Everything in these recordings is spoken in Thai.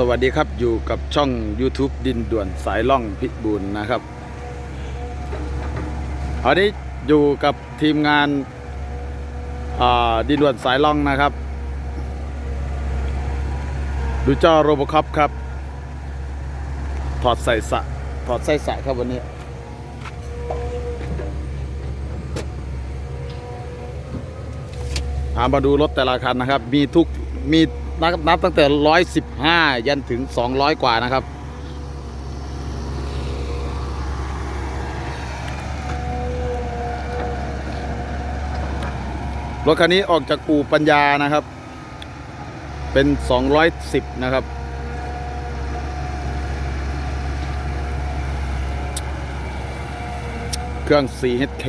สวัสดีครับอยู่กับช่อง YouTube ดินด่วนสายล่องพิบูลนะครับอันนี้อยู่กับทีมงานาดินด่วนสายล่องนะครับ ดูเจ้าโรบคอปครับ ถอดใส่สะถอดใส่สะครับวันนี้ มาดูรถแต่ละคันนะครับ มีทุกมี นับนับตั้งแต่115ยันถึง200กว่านะครับ รถคันนี้ออกจากอู่ปัญญานะครับ เป็น210นะครับเครื่อง 4HK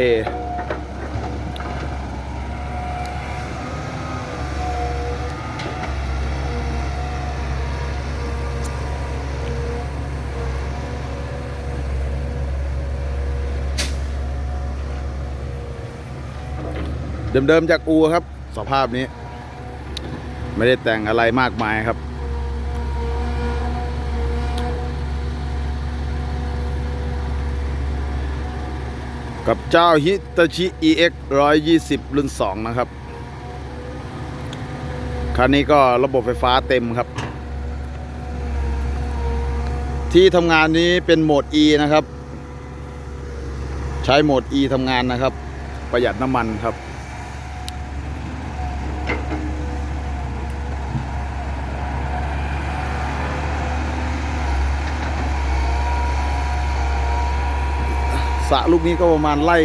เดิมๆจากอูครับ สภาพนี้ ไม่ได้แต่งอะไรมากมายครับ กับเจ้าฮิตาชิ EX 120 รุ่น 2 นะครับ คันนี้ก็ระบบไฟฟ้าเต็มครับ ที่ทำงานนี้เป็นโหมด E นะครับ ใช้โหมด E ทำงานนะครับประหยัดน้ำมันครับ สระลูกนี้ก็ประมาณไร่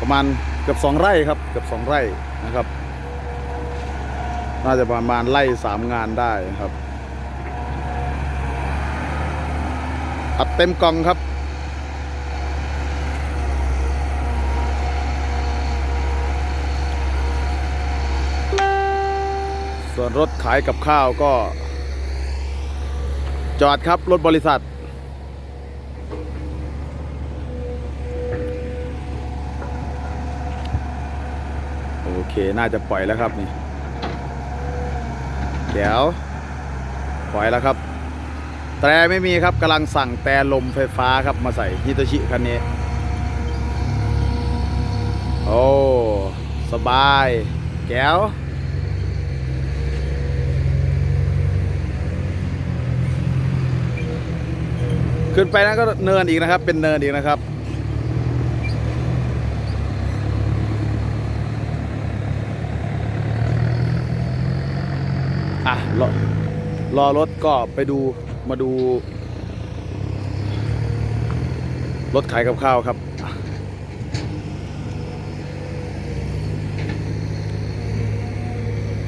ประมาณเกือบสองไร่ครับเกือบสองไร่นะครับ น่าจะประมาณไร่สามงานได้ครับ อัดเต็มกล่องครับส่วนรถขายกับข้าวก็ จอดครับ รถบริษัท เคน่าจะปล่อยแล้วครับนี่เดี๋ยวปล่อยแล้วครับ แตรไม่มีครับกำลังสั่งแต่ลมไฟฟ้าครับมาใส่ฮิตชิคันนี้ โอ้สบายแก้วขึ้นไปนั้นก็เนินอีกนะครับ เป็นเนินอีกนะครับ อะรอรอรถก็ไปดูมาดู รถขายกับข้าวครับ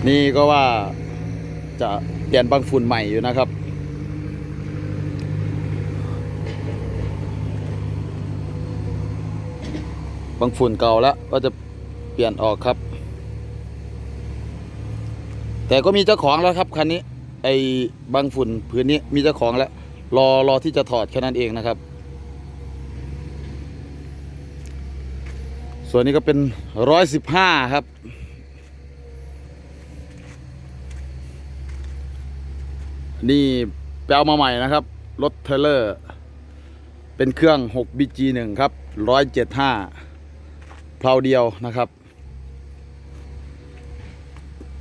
นี่ก็ว่าจะเปลี่ยนบางฝุ่นใหม่อยู่นะครับบางฝุ่นเก่าแล้วก็จะเปลี่ยนออกครับ แต่ก็มีเจ้าของแล้วครับคันนี้ ไอ้บางฝุ่นพื้นนี้มีเจ้าของแล้ว รอรอที่จะถอดแค่นั้นเองนะครับ ส่วนนี้ก็เป็นร้อยสิบห้าครับ นี่แปลมาใหม่นะครับ รถเทเลอร์ เป็นเครื่อง 6BG1 ครับ 175เพลาเดียวนะครับ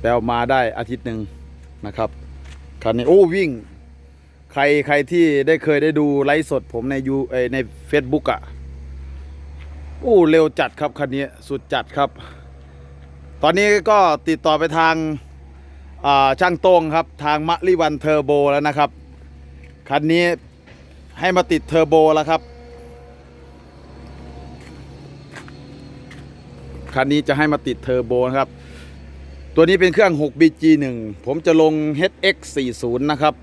แปลมาได้อาทิตย์หนึ่งนะครับคันนี้โอ้วิ่ง ใครใครที่ได้เคยได้ดูไลฟ์สดผมในยูใน Facebook อะ่ะโอ้เร็วจัดครับคันนี้สุดจัดครับ ตอนนี้ก็ติดต่อไปทางาช่างโต้งครับทางมะลิวันเทอร์โบแล้วนะครับ คันนี้ให้มาติดเทอร์โบแล้วครับ คันนี้จะให้มาติดเทอร์โบนะครับ ตัวนี้เป็นเครื่อง 6BG1 ผมจะลง HX40 นะครับ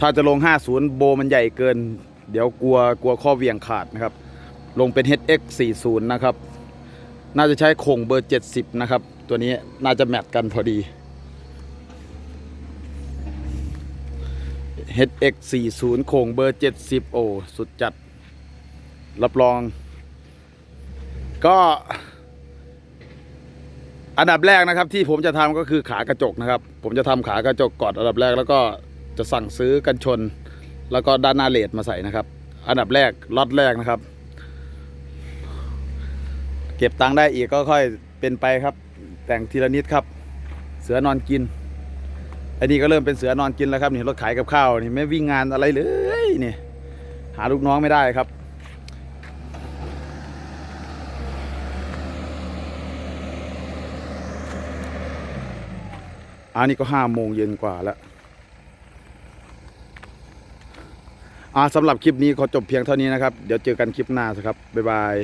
ถ้าจะลง 50 โบมันใหญ่เกิน เดี๋ยวกลัวกลัวข้อเวียงขาดนะครับ ลงเป็น HX40 นะครับ น่าจะใช้โคงเบอร์ 70 นะครับ ตัวนี้น่าจะแมทกันพอดี HX40 โคงเบอร์ 70 โอ้สุดจัด รับรอง ก็ อันดับแรกนะครับที่ผมจะทำก็คือขากระจกนะครับ ผมจะทำขากระจกก่อนอันดับแรกแล้วก็จะสั่งซื้อกันชน แล้วก็ด้านหน้าเลดมาใส่นะครับ อันดับแรกล็อตแรกนะครับ เก็บตังค์ได้อีกก็ค่อยเป็นไปครับ แต่งทีละนิดครับ เสือนอนกินอันนี้ก็เริ่มเป็นเสือนอนกินแล้วครับนี่รถขายกับข้าวนี่ไม่วิ่งงานอะไรเลยนี่หาลูกน้องไม่ได้ครับ อันนี้ก็ห้าโมงเย็นกว่าแล้วอ่าสำหรับคลิปนี้ขอจบเพียงเท่านี้นะครับ เดี๋ยวเจอกันคลิปหน้าสครับ บ๊ายบาย